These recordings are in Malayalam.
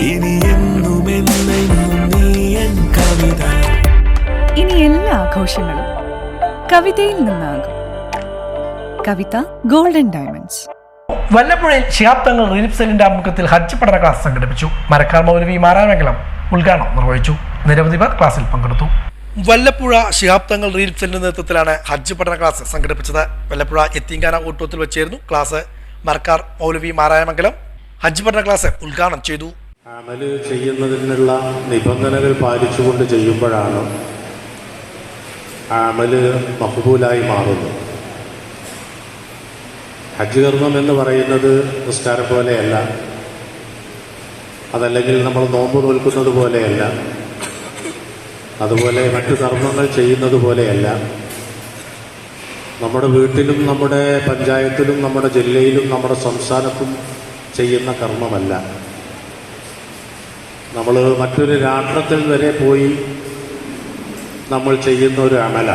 ഇനി എന്നും നീ എൻ കവിത. ഇനി എല്ലാ ആഘോഷങ്ങളും കവിതയിൽ നിന്നാകും. കവിത ഗോൾഡൻ ഡയമണ്ട്സ് വല്ലപ്പുഴയിൽ ശിഹാബ് തങ്ങൾ റിലീഫ് സെല്ലിന്റെ ആഭിമുഖ്യത്തിൽ ഹജ്ജ് പഠന ക്ലാസ് സംഘടിപ്പിച്ചു. മരക്കാർ മൗലവി മാരാമംഗലം ഉദ്ഘാടനം നിർവഹിച്ചു. നിരവധി പേർ ക്ലാസ്സിൽ പങ്കെടുത്തു. വല്ലപ്പുഴ ശിഹാബ് തങ്ങൾ റിലീഫ് സെല്ലിന്റെ നേതൃത്വത്തിലാണ് ഹജ്ജ് പഠന ക്ലാസ് സംഘടിപ്പിച്ചത്. വല്ലപ്പുഴ എത്തിങ്കാന ഊട്ടത്തിൽ വെച്ചായിരുന്നു ക്ലാസ്. മരക്കാർ മൗലവി മാരായമംഗലം ഹജ്ജ് പഠന ക്ലാസ് ഉദ്ഘാടനം ചെയ്തു. അമൽ ചെയ്യുന്നതിനുള്ള നിബന്ധനകൾ പാലിച്ചുകൊണ്ട് ചെയ്യുമ്പോഴാണ് അമൽ മഹബൂലായി മാറുന്നത്. ഹജ്ജ് കർമ്മം എന്ന് പറയുന്നത് നിസ്കാരം പോലെയല്ല. അതല്ലെങ്കിൽ നമ്മൾ നോമ്പ് നോൽക്കുന്നത് പോലെയല്ല. അതുപോലെ മറ്റു കർമ്മങ്ങൾ ചെയ്യുന്നത് പോലെയല്ല. നമ്മുടെ വീട്ടിലും നമ്മുടെ പഞ്ചായത്തിലും നമ്മുടെ ജില്ലയിലും നമ്മുടെ സംസ്ഥാനത്തും ചെയ്യുന്ന കർമ്മമല്ല. നമ്മൾ മറ്റൊരു രാഷ്ട്രത്തിൽ വരെ പോയി നമ്മൾ ചെയ്യുന്ന ഒരു അമല.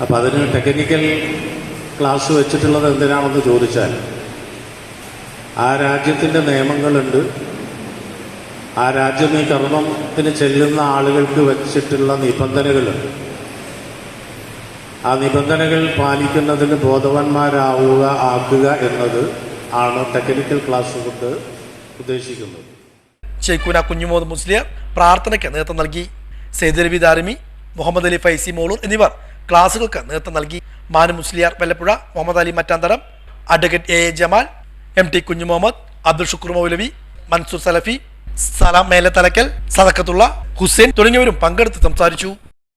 അപ്പം അതിന് ടെക്നിക്കൽ ക്ലാസ് വെച്ചിട്ടുള്ളത് എന്തിനാണെന്ന് ചോദിച്ചാൽ ആ രാജ്യത്തിന്റെ നിയമങ്ങളുണ്ട്. ആ രാജ്യം ഈ കർമ്മത്തിന് ചെല്ലുന്ന ആളുകൾക്ക് വെച്ചിട്ടുള്ള നിബന്ധനകളുണ്ട്. ആ നിബന്ധനകൾ പാലിക്കുന്നതിന് ബോധവാന്മാരാവുക ആക്കുക എന്നത് ആണ് ടെക്നിക്കൽ ക്ലാസ് കൊണ്ട് ഉദ്ദേശിക്കുന്നത്. ഷെയ്ഖുന കുഞ്ഞുമോദ് മുസ്ലിയർ പ്രാർത്ഥനയ്ക്ക് നേതൃത്വം നൽകി. സെയ്ദ് ദാരിമി മുഹമ്മദ് അലി ഫൈസി മോളൂർ എന്നിവർ ക്ലാസുകൾക്ക് നേതൃത്വം നൽകി. Manu Musliyar Vallapuzha Muhammad Ali Mattantharam advocate A A Jamal M T Kunhu Muhammad Abdul Shukkur മൗലവി മൻസൂർ സലഫി സലാം മേലത്തലക്കൽ സദക്കത്തുള്ള ഹുസൈൻ തുടങ്ങിയവരും പങ്കെടുത്ത് സംസാരിച്ചു.